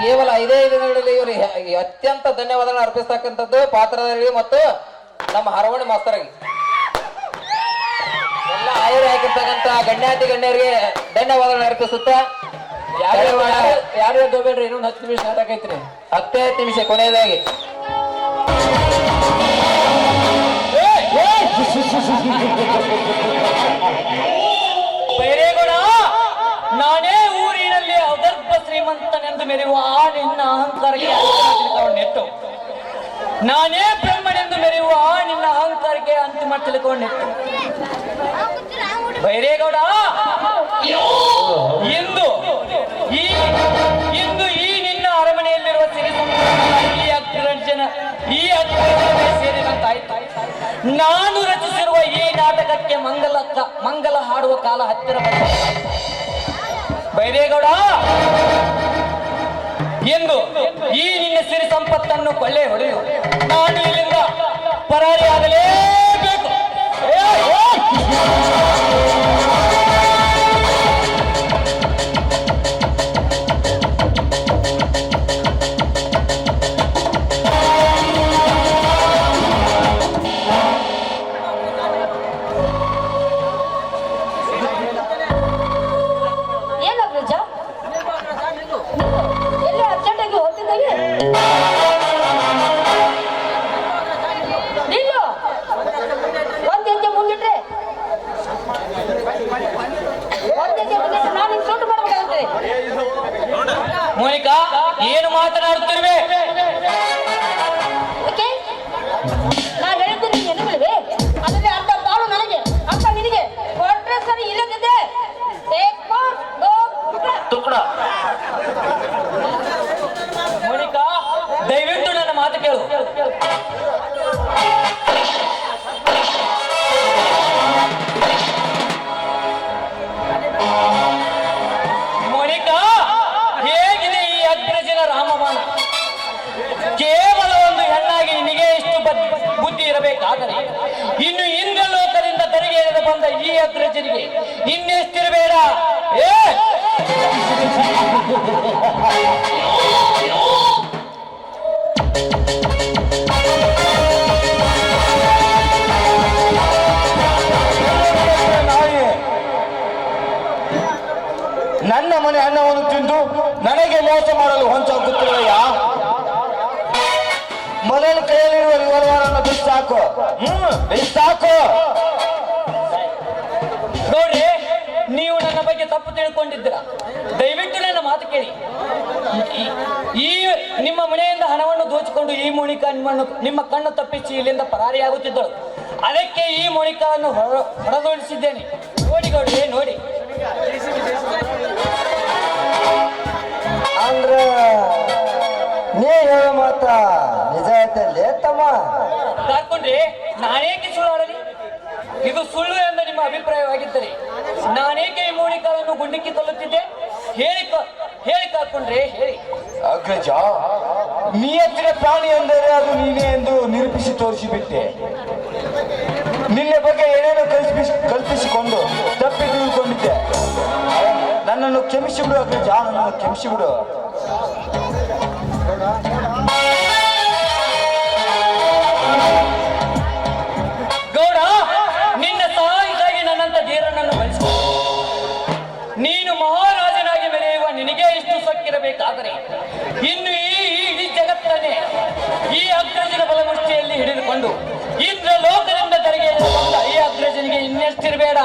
ಕೇವಲ ಐದೇ ದಿನಗಳಲ್ಲಿ ಇವರು ಅತ್ಯಂತ ಧನ್ಯವಾದಗಳನ್ನು ಅರ್ಪಿಸ್ತಕ್ಕಂಥದ್ದು ಪಾತ್ರದಲ್ಲಿ ಮತ್ತು ನಮ್ಮ ಹರವಣಿ ಮಾಸ್ತರಿಗೆ. ಎಲ್ಲ ಆಯುರ್ ಹಾಕಿರ್ತಕ್ಕಂಥ ಗಣ್ಯಾತಿ ಗಣ್ಯರಿಗೆ ಧನ್ಯವಾದಗಳನ್ನು ಅರ್ಪಿಸುತ್ತಾ ಯಾರು ಹೋಗ್ಬೇಡ್ರಿ ಇನ್ನೊಂದು ಹತ್ತು ನಿಮಿಷ ನಾಟಕ ಐತ್ರಿ ಹತ್ತೇ ಹತ್ತು ನಿಮಿಷ ಕೊನೆಯದಾಗಿ. ಬೈರೇಗೌಡ ಮೆರೆಯುವ ಆ ನಿನ್ನ ಅಹಂಕಾರಕ್ಕೆ ನೆಟ್ಟು ನಾನೇ ಬ್ರಹ್ಮನೆಂದು ಮೆರೆಯುವ ಆ ನಿನ್ನ ಅಹಂಕಾರಕ್ಕೆ ಅಂತಿಮ ತಿಳ್ಕೊಂಡೆಟ್ಟು ಬೈರೇಗೌಡ ಇಂದು ಈ ಇಂದು ಈ ನಿನ್ನ ಅರಮನೆಯಲ್ಲಿರುವ ಸಿರಿ ಈ ಈ ಜನ ಈ ಅಗ್ರಜನ ಸೇರಿದಂತಾಯ್ತು. ನಾನು ರಚಿಸಿರುವ ಈ ನಾಟಕಕ್ಕೆ ಮಂಗಲ ಮಂಗಲ ಹಾಡುವ ಕಾಲ ಹತ್ತಿರ ಬಂದ ಬೈರೇಗೌಡ ಎಂದು ಈ ನಿನ್ನ ಸಿರಿ ಸಂಪತ್ತನ್ನು ಕೊಳ್ಳೆ ಹೊಡೆಯು. ನಾನು ಇಲ್ಲಿಂದ ಪರಾರಿಯಾಗಲೇಬೇಕು ಮಾತನಾಡುತ್ತಿರುವೆ. ನಾನು ನೆನಪಿಲ್ವೇ ಅದರಲ್ಲಿ ಅರ್ಧ ಬಾಳು ನನಗೆ ಅರ್ಧ ನಿನಗೆ. ಕೊಟ್ರೆ ಸರಿ ಇಲ್ಲದಿದ್ದೆ ಮೋನಿಕಾ ದಯವಿಟ್ಟು ನನ್ನ ಮಾತು ಕೇಳು. ಬಂದ ಈ ಅಗ್ರಜರಿಗೆ ಇನ್ನೆಷ್ಟಿರಬೇಡ? ನನ್ನ ಮನೆ ಅನ್ನವನ್ನು ತಿಂದು ನನಗೆ ಮೋಸ ಮಾಡಲು ಹೊಂಚಾಗುತ್ತಿಲ್ಲಯ್ಯ ಮನೆಯಲ್ಲಿ ಕೈಯಲ್ಲಿರುವ ರಿವಾಲ್ವರನ್ನು ಬಿಸಾಕು. ಹ್ಮ್, ಬಿಸಾಕು. ನೋಡ್ರಿ ನೀವು ನನ್ನ ಬಗ್ಗೆ ತಪ್ಪು ತಿಳ್ಕೊಂಡಿದ್ದೀರ. ದಯವಿಟ್ಟು ನನ್ನ ಮಾತು ಕೇಳಿ. ಈ- ನಿಮ್ಮ ಮನೆಯಿಂದ ಹಣವನ್ನು ದೋಚಿಕೊಂಡು ಈ ಮೋನಿಕಾ ನಿಮ್ಮನ್ನು ನಿಮ್ಮ ಕಣ್ಣು ತಪ್ಪಿಸಿ ಇಲ್ಲಿಂದ ಪರಾರಿಯಾಗುತ್ತಿದ್ದಳು ಅದಕ್ಕೆ ಈ ಮೋನಿಕಾವನ್ನು ಹೊರ ಹೊರದೋಡಿಸಿದ್ದೇನೆ ನೋಡಿ ಗೌಡ್ರಿ ನೋಡಿ. ಅಂದ್ರೆ ನೀ ಹೇಳೋ ಮಾತ ನಿಜ ಐತಲ್ಲಿ ತಮ್ಮ? ಕಾರ್ಕೊಂಡ್ರಿ ನಾನೇಕೆ ಸುಳ್ಳು ಆಡಲಿ ಇದು ಸುಳ್ಳು ನಿಮ್ಮ ಅಭಿಪ್ರಾಯವಾಗಿದ್ದರೆ ನಾನೇಕೆ ಈ ಮೂಲಿಕರನ್ನು ಗುಂಡಿಕ್ಕಿ ತಲ್ಲುತ್ತಿದ್ದೆ ಹೇಳಿ ಹೇಳಿ ಕಾಕೊಂಡ್ರೆ, ಹೇಳಿ. ಅಗ್ರಜ ಹತ್ತಿರ ಪ್ರಾಣಿ ಎಂದರೆ ಅದು ನೀನೇ ಎಂದು ನಿರೂಪಿಸಿ ತೋರಿಸಿಬಿಟ್ಟೆ. ನಿನ್ನ ಬಗ್ಗೆ ಏನೇನೋ ಕಲ್ಪಿಸಿ, ಕಲ್ಪಿಸಿಕೊಂಡು ತಪ್ಪಿ ತಿಳ್ಕೊಂಡಿದ್ದೆ. ನನ್ನನ್ನು ಕ್ಷಮಿಸಿಬಿಡು ಅಗ್ರಜ, ನನ್ನನ್ನು ಕ್ಷಮಿಸಿಬಿಡು. ಸೊಕ್ಕಿರಬೇಕಾದರೆ ಇನ್ನು ಈ ಇಡೀ ಈ ಅಗ್ರಜನ ಬಲಮುಷ್ಟಿಯಲ್ಲಿ ಹಿಡಿದುಕೊಂಡು ಇಂದ್ರ ಲೋಕದಿಂದ ತೆರಿಗೆ ಈ ಅಗ್ರಜನಿಗೆ ಇನ್ನೆಷ್ಟಿರಬೇಡ?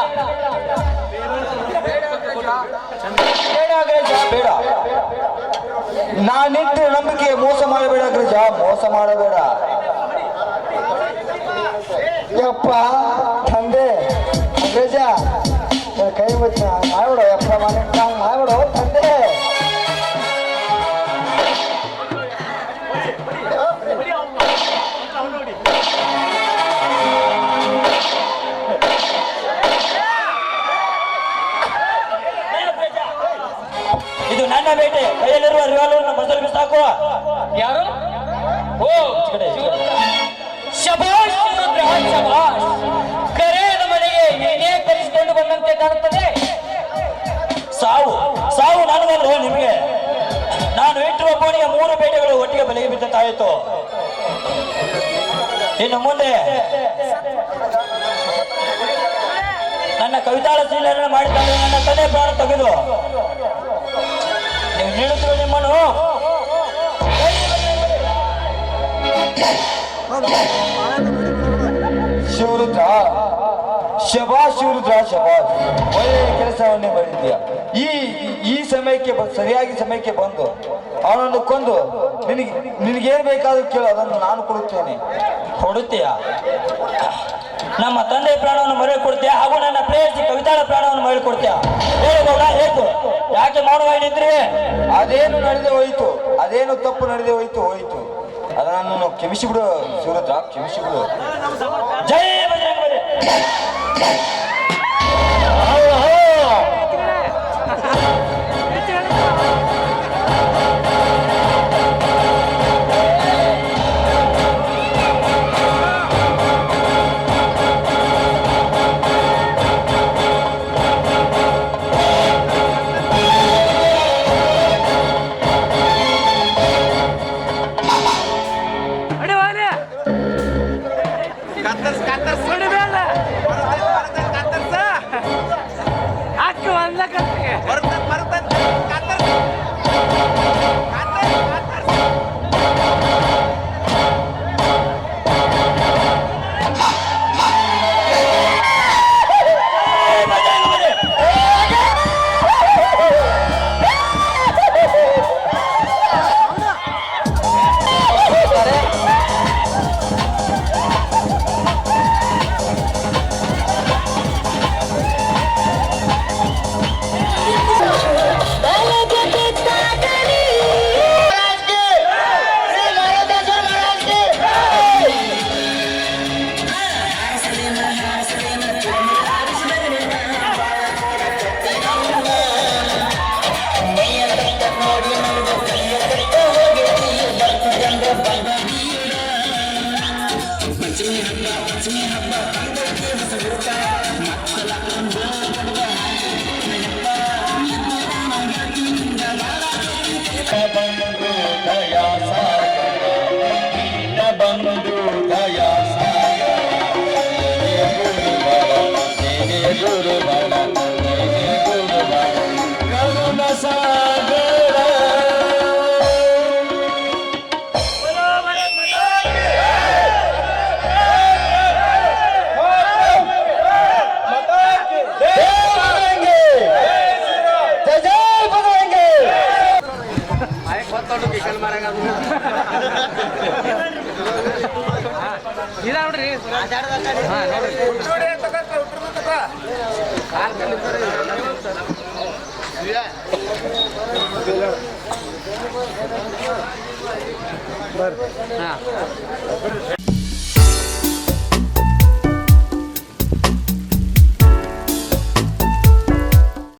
ಬೇಡ ಅಗ್ರಜ, ಬೇಡ. ನಾನಿಟ್ಟ ನಂಬಿಕೆ, ಮೋಸ ಮಾಡಬೇಡ ಅಗ್ರಜ, ಮೋಸ ಮಾಡಬೇಡ. ಯಪ್ಪ, ತಂದೆ, ಅಗ್ರಜ, ಕೈ ಮುಚ್ಚ ಮಾಡ್ಬಿಡು, ಯಪ್ಪ ಮಾಡ್ಬಿಡು, ತಂದೆ. ಮೊದಲು ಯಾರು? ಓ ಶಬಾಷ್ ರುದ್ರ ಶಬಾಷ್. ಕರೆಯದ ಮನೆಗೆ ನೀನೇ ಕರೆಸಿಕೊಂಡು ಬಂದಂತೆ ಕಾಣುತ್ತದೆ? ಸಾವು ಸಾವು ನನಗಲ್ಲ ನಿಮಗೆ. ನಾನು ಇಟ್ಟಿರುವ ಕೋಣೆಯ ಮೂರು ಬೇಟೆಗಳು ಒಟ್ಟಿಗೆ ಬಲಿಗೆ ಬಿದ್ದಂತಾಯಿತು ಇನ್ನು ಮುಂದೆ ನನ್ನ ಕವಿತಾಳ ಶೀಲನೆ ಮಾಡಿದ್ದಾನೆ ನನ್ನ ತಲೆ ಪ್ರಾಣ ತೆಗೆದು. ನೀವು ನಿಮ್ಮನ್ನು ಶಿವರುದ್ರ ಶಬಾ ಶಿವರುದ್ರ ಶಬಾ ಒಳ್ಳೆಯ ಕೆಲಸವನ್ನೇ ಮಾಡಿದ್ಯಾ ಈ ಈ ಸಮಯಕ್ಕೆ ಸರಿಯಾಗಿ ಸಮಯಕ್ಕೆ ಬಂದು ಅವನನ್ನು ಕೊಂದು ನಿನಗೆ ನಿನಗೇನು ಬೇಕಾದ್ರೂ ಕೇಳು ಅದನ್ನು ನಾನು ಕೊಡುತ್ತೇನೆ. ಕೊಡುತ್ತೀಯ? ನಮ್ಮ ತಂದೆ ಪ್ರಾಣವನ್ನು ಮರೆ ಕೊಡ್ತೀಯ ಹಾಗೂ ನನ್ನ ಪ್ರೇಯಸಿ ಕವಿತಾಳ ಪ್ರಾಣವನ್ನು ಮರಳಿ ಕೊಡ್ತೀಯ ಹೇಳು ಹೇತು ಯಾಕೆ ಮಾಡುವ ಏನಿದ್ರೆ ಅದೇನು ನಡೆದೇ ಹೋಯಿತು? ಅದೇನು ತಪ್ಪು ನಡೆದೇ ಹೋಯಿತು? ಹೋಯಿತು. ಅದನ್ನು ಕ್ಷಮಿಸಿಬಿಡು ಶಿವರುದ್ರ ಕ್ಷಮಿಸಿಬಿಡು ಜೈ ಬಜರಂಗಬಲಿ Catas, catas, बंधु दया सा बंधु ಇದ ನೋಡ್ರಿ. ಬರ್ರಿ ಹಾ.